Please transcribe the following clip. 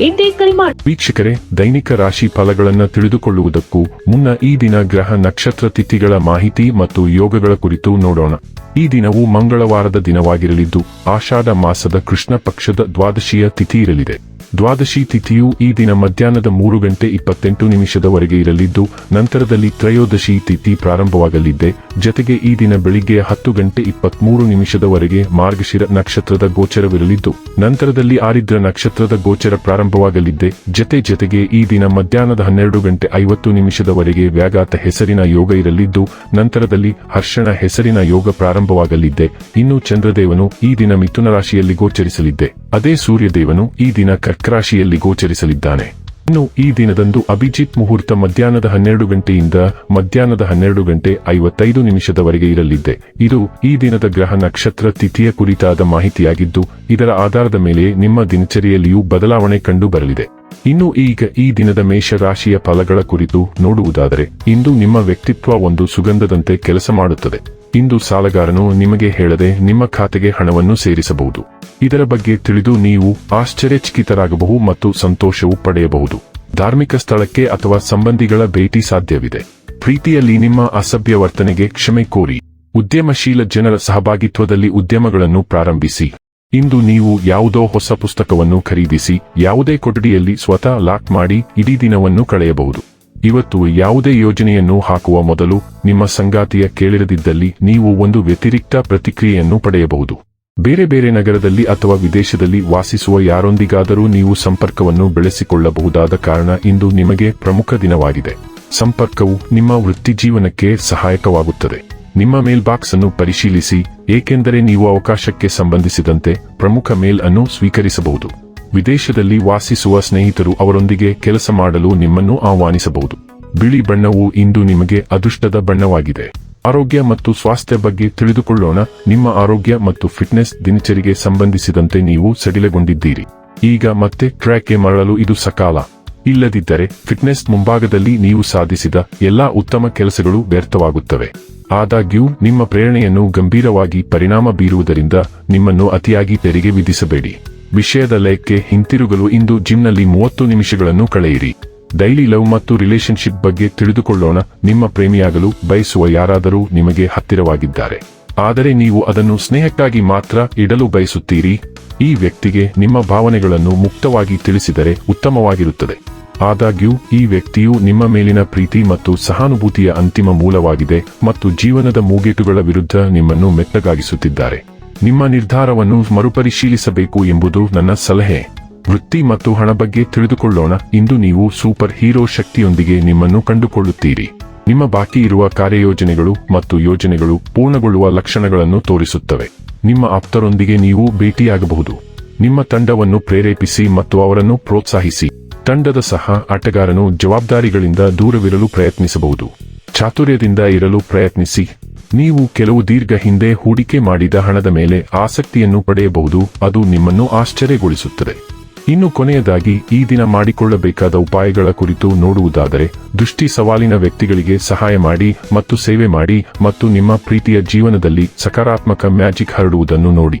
ಇಂದೇ ಕರೆ ಮಾಡಿ ವೀಕ್ಷಕರೇ, ದೈನಿಕ ರಾಶಿ ಫಲಗಳನ್ನು ತಿಳಿದುಕೊಳ್ಳುವುದಕ್ಕೂ ಮುನ್ನ ಈ ದಿನ ಗ್ರಹ ನಕ್ಷತ್ರ ತಿಥಿಗಳ ಮಾಹಿತಿ ಮತ್ತು ಯೋಗಗಳ ಕುರಿತು ನೋಡೋಣ. ಈ ದಿನವು ಮಂಗಳವಾರದ ದಿನವಾಗಿರಲಿದ್ದು, ಆಷಾಢ ಮಾಸದ ಕೃಷ್ಣ ಪಕ್ಷದ ದ್ವಾದಶಿಯ ತಿಥಿ ಇರಲಿದೆ. ದ್ವಾದಶಿ ತಿಥಿಯು ಈ ದಿನ ಮಧ್ಯಾಹ್ನದ ಮೂರು ಗಂಟೆ ಇಪ್ಪತ್ತೆಂಟು ನಿಮಿಷದವರೆಗೆ ಇರಲಿದ್ದು, ನಂತರದಲ್ಲಿ ತ್ರಯೋದಶಿ ತಿಥಿ ಪ್ರಾರಂಭವಾಗಲಿದ್ದೆ. ಜತೆಗೆ ಈ ದಿನ ಬೆಳಿಗ್ಗೆ ಹತ್ತು ಗಂಟೆ ಇಪ್ಪತ್ಮೂರು ನಿಮಿಷದವರೆಗೆ ಮಾರ್ಗಶಿರ ನಕ್ಷತ್ರದ ಗೋಚರವಿರಲಿದ್ದು, ನಂತರದಲ್ಲಿ ಆರಿದ್ರ ನಕ್ಷತ್ರದ ಗೋಚರ ಪ್ರಾರಂಭವಾಗಲಿದ್ದೆ. ಜತೆ ಜತೆಗೆ ಈ ದಿನ ಮಧ್ಯಾಹ್ನದ ಹನ್ನೆರಡು ಗಂಟೆ ಐವತ್ತು ನಿಮಿಷದವರೆಗೆ ವ್ಯಾಘಾತ ಹೆಸರಿನ ಯೋಗ ಇರಲಿದ್ದು, ನಂತರದಲ್ಲಿ ಹರ್ಷಣ ಹೆಸರಿನ ಯೋಗ ಪ್ರಾರಂಭವಾಗಲಿದ್ದೆ. ಇನ್ನು ಚಂದ್ರದೇವನು ಈ ದಿನ ಮಿಥುನ ರಾಶಿಯಲ್ಲಿ ಗೋಚರಿಸಲಿದ್ದೆ. ಅದೇ ಸೂರ್ಯದೇವನು ಈ ದಿನ ಕರ್ಕರಾಶಿಯಲ್ಲಿ ಗೋಚರಿಸಲಿದ್ದಾನೆ. ಇನ್ನು ಈ ದಿನದಂದು ಅಭಿಜಿತ್ ಮುಹೂರ್ತ ಮಧ್ಯಾಹ್ನದ ಹನ್ನೆರಡು ಗಂಟೆಯಿಂದ ಮಧ್ಯಾಹ್ನದ ಹನ್ನೆರಡು ಗಂಟೆ ಐವತ್ತೈದು ನಿಮಿಷದವರೆಗೆ ಇರಲಿದೆ ಇದು ಈ ದಿನದ ಗ್ರಹ ನಕ್ಷತ್ರ ತಿಥಿಯ ಕುರಿತಾದ ಮಾಹಿತಿಯಾಗಿದ್ದು, ಇದರ ಆಧಾರದ ಮೇಲೆ ನಿಮ್ಮ ದಿನಚರಿಯಲ್ಲಿಯೂ ಬದಲಾವಣೆ ಕಂಡು ಬರಲಿದೆ ಇನ್ನು ಈಗ ಈ ದಿನದ ಮೇಷರಾಶಿಯ ಫಲಗಳ ಕುರಿತು ನೋಡುವುದಾದರೆ, ಇಂದು ನಿಮ್ಮ ವ್ಯಕ್ತಿತ್ವ ಒಂದು ಸುಗಂಧದಂತೆ ಕೆಲಸ ಮಾಡುತ್ತದೆ. ಇಂದು ಸಾಲಗಾರನು ನಿಮಗೆ ಹೇಳದೆ ನಿಮ್ಮ ಖಾತೆಗೆ ಹಣವನ್ನು ಸೇರಿಸಬಹುದು. ಇದರ ಬಗ್ಗೆ ತಿಳಿದು ನೀವು ಆಶ್ಚರ್ಯಚಕಿತರಾಗಬಹುದು ಮತ್ತು ಸಂತೋಷವು ಪಡೆಯಬಹುದು. ಧಾರ್ಮಿಕ ಸ್ಥಳಕ್ಕೆ ಅಥವಾ ಸಂಬಂಧಿಗಳ ಭೇಟಿ ಸಾಧ್ಯವಿದೆ. ಪ್ರೀತಿಯಲ್ಲಿ ನಿಮ್ಮ ಅಸಭ್ಯ ವರ್ತನೆಗೆ ಕ್ಷಮೆ ಕೋರಿ. ಉದ್ಯಮಶೀಲ ಜನರ ಸಹಭಾಗಿತ್ವದಲ್ಲಿ ಉದ್ಯಮಗಳನ್ನು ಪ್ರಾರಂಭಿಸಿ. ಇಂದು ನೀವು ಯಾವುದೋ ಹೊಸ ಪುಸ್ತಕವನ್ನು ಖರೀದಿಸಿ, ಯಾವುದೇ ಕೊಠಡಿಯಲ್ಲಿ ಸ್ವತಃ ಲಾಕ್ ಮಾಡಿ ಇಡೀ ದಿನವನ್ನು ಕಳೆಯಬಹುದು. ಇವತ್ತು ಯಾವುದೇ ಯೋಜನೆಯನ್ನು ಹಾಕುವ ಮೊದಲು ನಿಮ್ಮ ಸಂಗಾತಿಯ ಕೇಳಿರದಿದ್ದಲ್ಲಿ ನೀವು ಒಂದು ವ್ಯತಿರಿಕ್ತ ಪ್ರತಿಕ್ರಿಯೆಯನ್ನು ಪಡೆಯಬಹುದು. ಬೇರೆ ಬೇರೆ ನಗರದಲ್ಲಿ ಅಥವಾ ವಿದೇಶದಲ್ಲಿ ವಾಸಿಸುವ ಯಾರೊಂದಿಗಾದರೂ ನೀವು ಸಂಪರ್ಕವನ್ನು ಬೆಳೆಸಿಕೊಳ್ಳಬಹುದಾದ ಕಾರಣ ಇಂದು ನಿಮಗೆ ಪ್ರಮುಖ ದಿನವಾಗಿದೆ. ಸಂಪರ್ಕವು ನಿಮ್ಮ ವೃತ್ತಿಜೀವನಕ್ಕೆ ಸಹಾಯಕವಾಗುತ್ತದೆ. ನಿಮ್ಮ ಮೇಲ್ ಬಾಕ್ಸ್ ಅನ್ನು ಪರಿಶೀಲಿಸಿ, ಏಕೆಂದರೆ ನೀವು ಅವಕಾಶಕ್ಕೆ ಸಂಬಂಧಿಸಿದಂತೆ ಪ್ರಮುಖ ಮೇಲ್ ಅನ್ನು ಸ್ವೀಕರಿಸಬಹುದು. ವಿದೇಶದಲ್ಲಿ ವಾಸಿಸುವ ಸ್ನೇಹಿತರು ಅವರೊಂದಿಗೆ ಕೆಲಸ ಮಾಡಲು ನಿಮ್ಮನ್ನು ಆಹ್ವಾನಿಸಬಹುದು. ಬಿಳಿ ಬಣ್ಣವು ಇಂದು ನಿಮಗೆ ಅದೃಷ್ಟದ ಬಣ್ಣವಾಗಿದೆ. ಆರೋಗ್ಯ ಮತ್ತು ಸ್ವಾಸ್ಥ್ಯ ಬಗ್ಗೆ ತಿಳಿದುಕೊಳ್ಳೋಣ. ನಿಮ್ಮ ಆರೋಗ್ಯ ಮತ್ತು ಫಿಟ್ನೆಸ್ ದಿನಚರಿಗೆ ಸಂಬಂಧಿಸಿದಂತೆ ನೀವು ಸಡಿಲಗೊಂಡಿದ್ದೀರಿ. ಈಗ ಮತ್ತೆ ಟ್ರ್ಯಾಕ್ಗೆ ಮರಳಲು ಇದು ಸಕಾಲ. ಇಲ್ಲದಿದ್ದರೆ, ಫಿಟ್ನೆಸ್ ಮುಂಭಾಗದಲ್ಲಿ ನೀವು ಸಾಧಿಸಿದ ಎಲ್ಲಾ ಉತ್ತಮ ಕೆಲಸಗಳು ವ್ಯರ್ಥವಾಗುತ್ತವೆ. ಆದಾಗ್ಯೂ, ನಿಮ್ಮ ಪ್ರೇರಣೆಯನ್ನು ಗಂಭೀರವಾಗಿ ಪರಿಣಾಮ ಬೀರುವುದರಿಂದ ನಿಮ್ಮನ್ನು ಅತಿಯಾಗಿ ತೆರಿಗೆ ವಿಧಿಸಬೇಡಿ. ವಿಷಯದ ಲಯಕ್ಕೆ ಹಿಂತಿರುಗಲು ಇಂದು ಜಿಮ್ನಲ್ಲಿ ಮೂವತ್ತು ನಿಮಿಷಗಳನ್ನು ಕಳೆಯಿರಿ. ಡೈಲಿ ಲವ್ ಮತ್ತು ರಿಲೇಶನ್ಶಿಪ್ ಬಗ್ಗೆ ತಿಳಿದುಕೊಳ್ಳೋಣ. ನಿಮ್ಮ ಪ್ರೇಮಿಯಾಗಲು ಬಯಸುವ ಯಾರಾದರೂ ನಿಮಗೆ ಹತ್ತಿರವಾಗಿದ್ದಾರೆ. ಆದರೆ ನೀವು ಅದನ್ನು ಸ್ನೇಹಕ್ಕಾಗಿ ಮಾತ್ರ ಇಡಲು ಬಯಸುತ್ತೀರಿ. ಈ ವ್ಯಕ್ತಿಗೆ ನಿಮ್ಮ ಭಾವನೆಗಳನ್ನು ಮುಕ್ತವಾಗಿ ತಿಳಿಸಿದರೆ ಉತ್ತಮವಾಗಿರುತ್ತದೆ. ಆದಾಗ್ಯೂ, ಈ ವ್ಯಕ್ತಿಯು ನಿಮ್ಮ ಮೇಲಿನ ಪ್ರೀತಿ ಮತ್ತು ಸಹಾನುಭೂತಿಯ ಅಂತಿಮ ಮೂಲವಾಗಿದೆ ಮತ್ತು ಜೀವನದ ಮೂಗೇಟುಗಳ ವಿರುದ್ಧ ನಿಮ್ಮನ್ನು ಮೆತ್ತಗಾಗಿಸುತ್ತಿದ್ದಾರೆ. ನಿಮ್ಮ ನಿರ್ಧಾರವನ್ನು ಮರುಪರಿಶೀಲಿಸಬೇಕು ಎಂಬುದು ನನ್ನ ಸಲಹೆ. ವೃತ್ತಿ ಮತ್ತು ಹಣ ಬಗ್ಗೆ ತಿಳಿದುಕೊಳ್ಳೋಣ. ಇಂದು ನೀವು ಸೂಪರ್ ಹೀರೋ ಶಕ್ತಿಯೊಂದಿಗೆ ನಿಮ್ಮನ್ನು ಕಂಡುಕೊಳ್ಳುತ್ತೀರಿ. ನಿಮ್ಮ ಬಾಕಿ ಇರುವ ಕಾರ್ಯಯೋಜನೆಗಳು ಮತ್ತು ಯೋಜನೆಗಳು ಪೂರ್ಣಗೊಳ್ಳುವ ಲಕ್ಷಣಗಳನ್ನು ತೋರಿಸುತ್ತವೆ. ನಿಮ್ಮ ಆಪ್ತರೊಂದಿಗೆ ನೀವು ಭೇಟಿಯಾಗಬಹುದು. ನಿಮ್ಮ ತಂಡವನ್ನು ಪ್ರೇರೇಪಿಸಿ ಮತ್ತು ಅವರನ್ನು ಪ್ರೋತ್ಸಾಹಿಸಿ. ತಂಡದ ಸಹ ಆಟಗಾರನು ಜವಾಬ್ದಾರಿಗಳಿಂದ ದೂರವಿರಲು ಪ್ರಯತ್ನಿಸಬಹುದು. ಚಾತುರ್ಯದಿಂದ ಇರಲು ಪ್ರಯತ್ನಿಸಿ. ನೀವು ಕೆಲವು ದೀರ್ಘ ಹಿಂದೆ ಹೂಡಿಕೆ ಮಾಡಿದ ಹಣದ ಮೇಲೆ ಆಸಕ್ತಿಯನ್ನು ಪಡೆಯಬಹುದು, ಅದು ನಿಮ್ಮನ್ನು ಆಶ್ಚರ್ಯಗೊಳಿಸುತ್ತದೆ. ಇನ್ನು ಕೊನೆಯದಾಗಿ, ಈ ದಿನ ಮಾಡಿಕೊಳ್ಳಬೇಕಾದ ಉಪಾಯಗಳ ಕುರಿತು ನೋಡುವುದಾದರೆ, ದೃಷ್ಟಿ ಸವಾಲಿನ ವ್ಯಕ್ತಿಗಳಿಗೆ ಸಹಾಯ ಮಾಡಿ ಮತ್ತು ಸೇವೆ ಮಾಡಿ ಮತ್ತು ನಿಮ್ಮ ಪ್ರೀತಿಯ ಜೀವನದಲ್ಲಿ ಸಕಾರಾತ್ಮಕ ಮ್ಯಾಜಿಕ್ ಹರಡುವುದನ್ನು ನೋಡಿ.